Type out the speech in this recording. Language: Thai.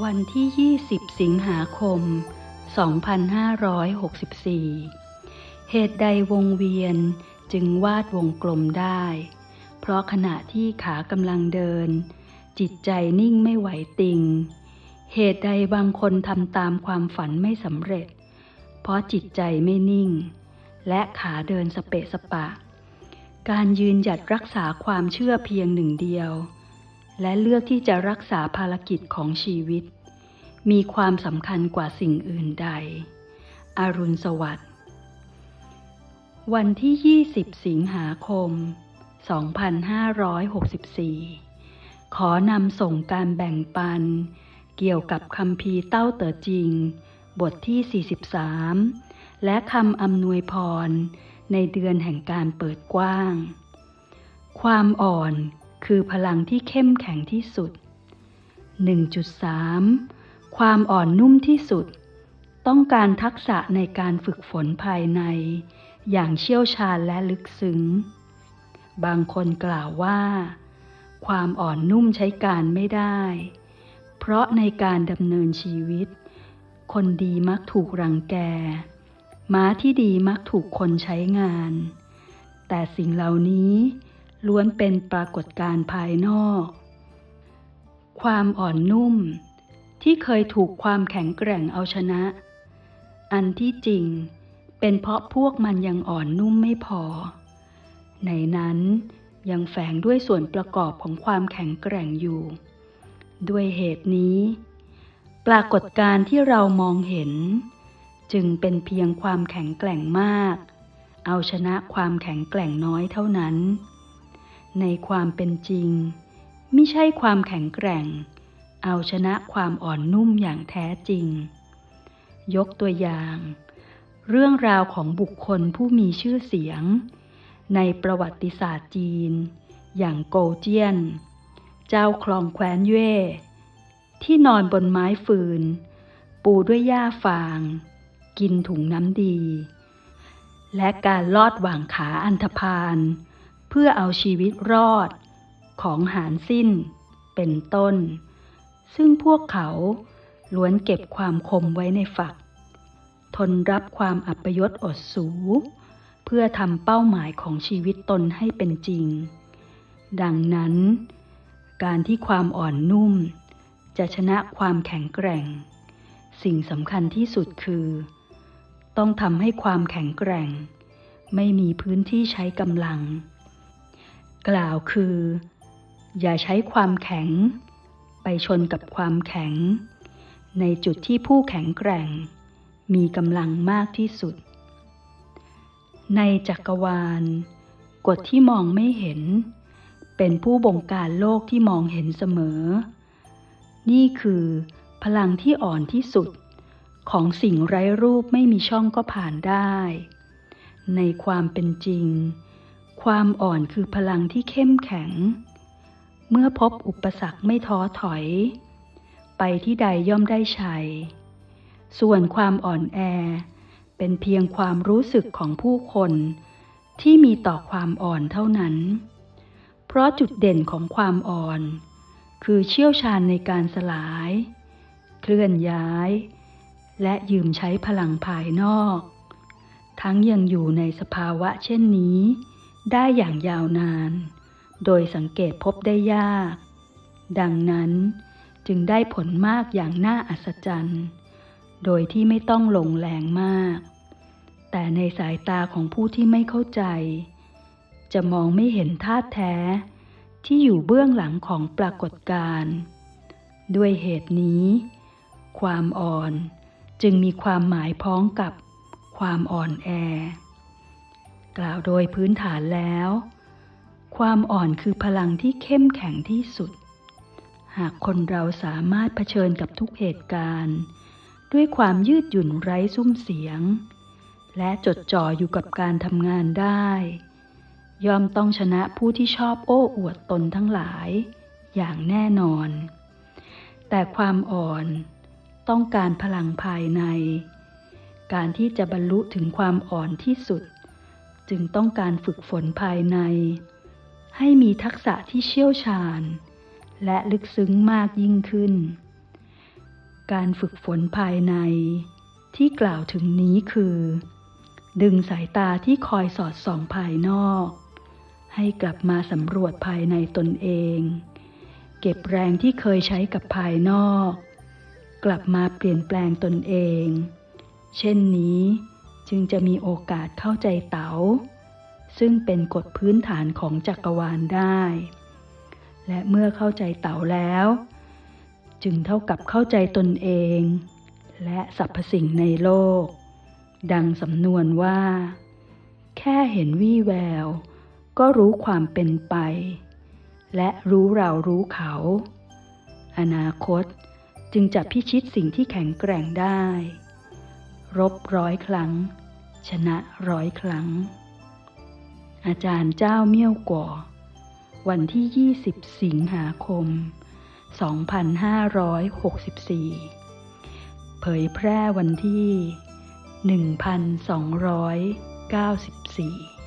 วันที่ 20 สิงหาคม 2564 เหตุใดวงเวียนจึงวาดวงกลมได้ เพราะขณะที่ขากำลังเดิน จิตใจนิ่งไม่ไหวติง เหตุใดบางคนทำตามความฝันไม่สำเร็จ เพราะจิตใจไม่นิ่ง และขาเดินสเปะสปะ การยืนหยัดรักษาความเชื่อเพียงหนึ่งเดียว และเลือกที่จะรักษาภารกิจของชีวิต มีความสำคัญกว่าสิ่งอื่นใด อรุณสวัสดิ์ วันที่ 20 สิงหาคม 2564 ขอนำส่งการแบ่งปัน เกี่ยวกับคำพีเต้าเต๋อจริง บทที่ 43 และคำอำนวยพร ในเดือนแห่งการเปิดกว้าง ความอ่อน คือพลังที่เข้มแข็งที่สุด 1.3 ความอ่อนนุ่มที่สุด ต้องการทักษะในการฝึกฝนภายใน อย่างเชี่ยวชาญและลึกซึ้ง บางคนกล่าวว่า ความอ่อนนุ่มใช้การไม่ได้ เพราะในการดำเนินชีวิต คนดีมักถูกรังแก ม้าที่ดีมักถูกคนใช้งาน แต่สิ่งเหล่านี้ ล้วนเป็นปรากฏการณ์ภายนอก ความอ่อนนุ่ม ที่เคยถูกความแข็งแกร่งเอาชนะ อันที่จริงเป็นเพราะพวกมันยังอ่อนนุ่มไม่พอ ในนั้นยังแฝงด้วยส่วนประกอบของความแข็งแกร่งอยู่ ด้วยเหตุนี้ ปรากฏการณ์ที่เรามองเห็น จึงเป็นเพียงความแข็งแกร่งมาก เอาชนะความแข็งแกร่งน้อยเท่านั้น ในความเป็นจริง ไม่ใช่ความแข็งแกร่ง เอาชนะความอ่อนนุ่มอย่างแท้จริง ยกตัวอย่าง เรื่องราวของบุคคลผู้มีชื่อเสียง ในประวัติศาสตร์จีน อย่างโกเจียน เจ้าคลองแคว้นเย่ที่นอนบนไม้ฟืน ปูด้วยหญ้าฟาง กินถุงน้ำดี และการลอดหว่างขาอันธพาล เพื่อเอาชีวิตรอดของหารสิ้นเป็นต้น ซึ่งพวกเขาล้วนเก็บความคมไว้ในฝัก ทนรับความอัปยศอดสู เพื่อทำเป้าหมายของชีวิตตนให้เป็นจริง ดังนั้น การที่ความอ่อนนุ่ม จะชนะความแข็งแกร่ง สิ่งสำคัญที่สุดคือ ต้องทำให้ความแข็งแกร่ง ไม่มีพื้นที่ใช้กำลัง กล่าวคือ อย่าใช้ความแข็ง ไปชนกับความแข็ง ในจุดที่ผู้แข็งแกร่ง มีกำลังมากที่สุด ในจักรวาล กฎที่มองไม่เห็น เป็นผู้บงการโลกที่มองเห็นเสมอ นี่คือพลังที่อ่อนที่สุดของสิ่งไร้รูปไม่มีช่องก็ผ่านได้ ในความเป็นจริง ความอ่อนคือพลังที่เข้มแข็ง เมื่อพบอุปสรรคไม่ท้อถอย ไปที่ใดย่อมได้ชัย ส่วนความอ่อนแอ เป็นเพียงความรู้สึกของผู้คนที่มีต่อความอ่อนเท่านั้น เพราะจุดเด่นของความอ่อน คือเชี่ยวชาญในการสลาย เคลื่อนย้าย และยืมใช้พลังภายนอก ทั้งยังอยู่ในสภาวะเช่นนี้ ได้อย่างยาวนาน โดยสังเกตพบได้ยาก ดังนั้นจึงได้ผลมากอย่างน่าอัศจรรย์ โดยที่ไม่ต้องลงแรงมาก แต่ในสายตาของผู้ที่ไม่เข้าใจ จะมองไม่เห็นธาตุแท้ที่อยู่เบื้องหลังของปรากฏการณ์ด้วยเหตุนี้ ความอ่อนจึงมีความหมายพ้องกับความอ่อนแอ กล่าวโดยพื้นฐานแล้ว ความอ่อนคือพลังที่เข้มแข็งที่สุด หากคนเราสามารถเผชิญกับทุกเหตุการณ์ ด้วยความยืดหยุ่นไร้ซุ้มเสียง และจดจ่ออยู่กับการทำงานได้ ยอมต้องชนะผู้ที่ชอบโอ้อวดตนทั้งหลาย อย่างแน่นอน แต่ความอ่อนต้องการพลังภายใน การที่จะบรรลุถึงความอ่อนที่สุด จึงต้องการฝึกฝนภายใน ให้มีทักษะที่เชี่ยวชาญ และลึกซึ้งมากยิ่งขึ้น การฝึกฝนภายในที่กล่าวถึงนี้คือ ดึงสายตาที่คอยสอดส่องภายนอก ให้กลับมาสำรวจภายในตนเอง เก็บแรงที่เคยใช้กับภายนอก กลับมาเปลี่ยนแปลงตนเอง เช่นนี้ จึงจะมีโอกาสเข้าใจเต๋า ซึ่งเป็นกฎพื้นฐานของจักรวาลได้ และเมื่อเข้าใจเต๋าแล้ว จึงเท่ากับเข้าใจตนเอง และสรรพสิ่งในโลก ดังสำนวนว่า แค่เห็นวี่แวว ก็รู้ความเป็นไป และรู้เรารู้เขา อนาคตจึงจะพิชิตสิ่งที่แข็งแกร่งได้ รบร้อยครั้ง ชนะร้อยครั้ง อาจารย์เจ้าเมี่ยวก่อ วันที่ 20 สิงหาคม 2564 เผยแพร่วันที่ 1294